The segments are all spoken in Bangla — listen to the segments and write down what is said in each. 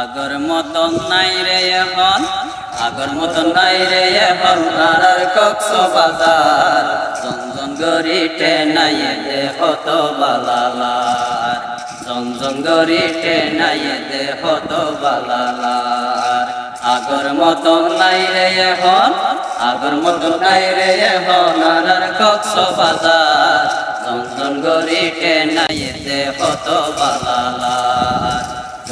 আগর মতন নাই রে এখন, আগর মতন নাই রে এখন আর কক্স বাজার জঞ্জন গরিটে নাই দে হত বালালার। জঞ্জন গরিটে নাই দে হত বালালার। আগর মতন নাই রে এখন, আগর মতন নাই রে এখন আর কক্স বাজার জঞ্জন গরিটে নাই দে হত বালালার।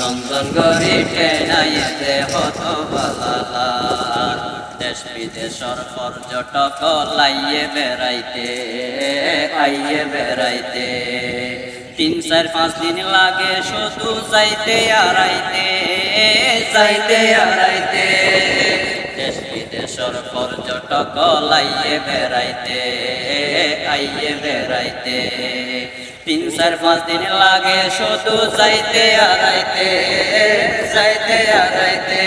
জঞ্জন গরিটে নাইতে হত দেশ বিদেশর পর্যটক লাইয়ে বেড়াইতে, আইয়ে বেড়াইতে। তিন, চার, পাঁচ দিন লাগে শুধু যাইতে আড়াইতে যাইতে আড়াইতে দেশ বিদেশর পর্যটক লাইয়ে বেড়াইতে, আইয়ে বেড়াইতে। তিন চার পাঁচ দিন লাগে শুধু যাইতে আড়াইতে যাইতে আড়াইতে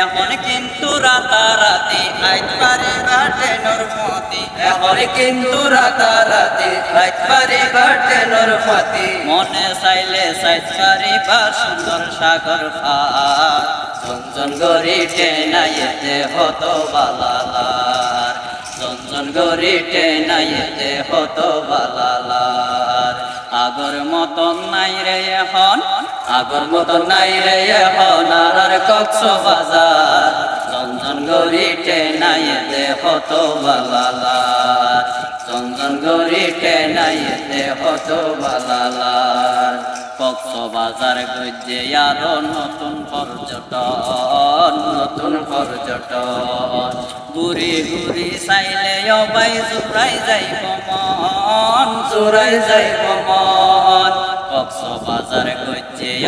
এখন কিন্তু রাতারাতি আইত পারে বাটে নরমতি এখন কিন্তু রাতারাতি আইত পারে বাটে নরমতি মনে চাইলে সাইত পারি বা সুন্দর সাগর ফার চঞ্চন গরিটে নাইতে হত বালালার চঞ্চন গরিটে টেনাইতে হতো বালালার। আগর মতন নাই রে এখন, আগর মতন নাই রে এখন আর কক্স বাজার গরিটে নাইতে হত বালালার চঞ্চন গরিটে নাইতে হত বালালার কক্স বাজার গজ্জে আরও নতুন পর্যটন নতুন পর্যটন। ঘুরি ঘুরি চাইলে অবাই জোড়াই যাই মন, জোড়াই যাই মন। কক্স বাজার গজ্জে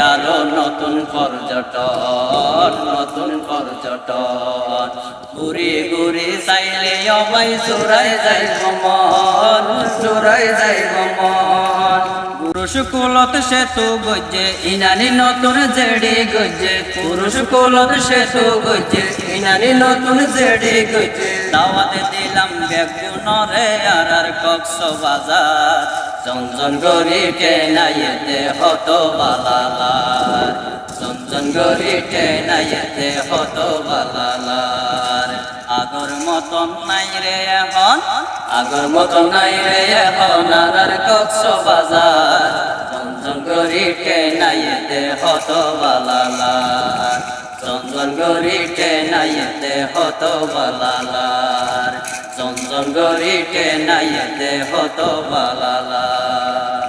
আরও নতুন পর্যটন নতুন পর্যটন। ঘুরি ঘুরি চাইলে অবাই জোড়াই যাই মন জোড়াই যাই মন পুরুষ কুলত সেতু গজ্জে ইনানি নতুন জেডি গজ্জে পুরুষ কুলত সেতু গজ্জে ইনানি নতুন জেডি গজ্জে দাওয়াতে দিলাম বেগুনরে আর আর কক্স বাজার চঞ্চন গরিটে নাইতে হত বালালার চঞ্চন গরিটে নাইতে হত বালালার আগর মতন নাই রে এখন, আগর মতন নাই রে এখন আর কক্স বাজার। চঞ্চন গরিটে নাইতে হত বালালার চন্দন গরিটে নাইতে হত বালালার চন্দন গরিটে নাইতে হত বালালার